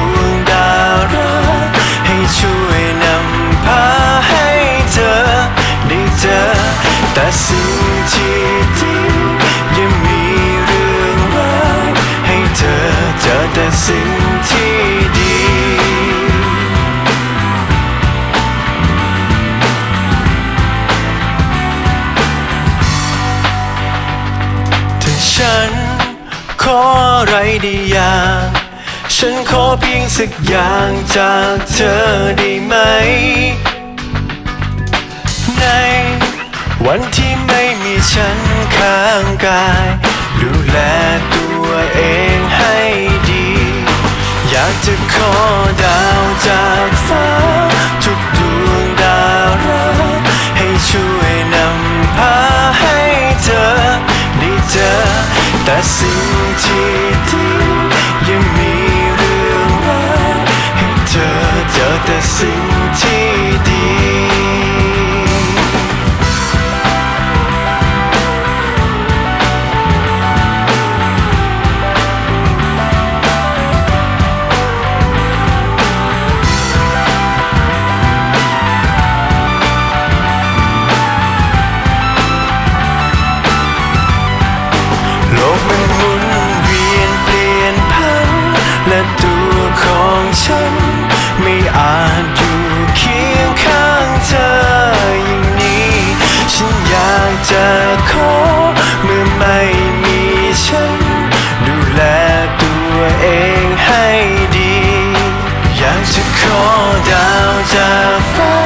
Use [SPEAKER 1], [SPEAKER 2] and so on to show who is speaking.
[SPEAKER 1] ง ฉัน ขออะไรได้อย่าง ฉันขอเพียงสักอย่างจากเธอได้ไหม ในวันที่ไม่มีฉันข้างกาย ดูแล แต่สิ่งที่ดียังมีเรื่องราวให้เธอเจอแต่สิ่งานอยู่เคียงข้างเธออย่างนี้ ฉันอยากจะขอเมื่อไม่มีฉัน ดูแลตัวเองให้ดี อยากจะขอดาวจากฟ้า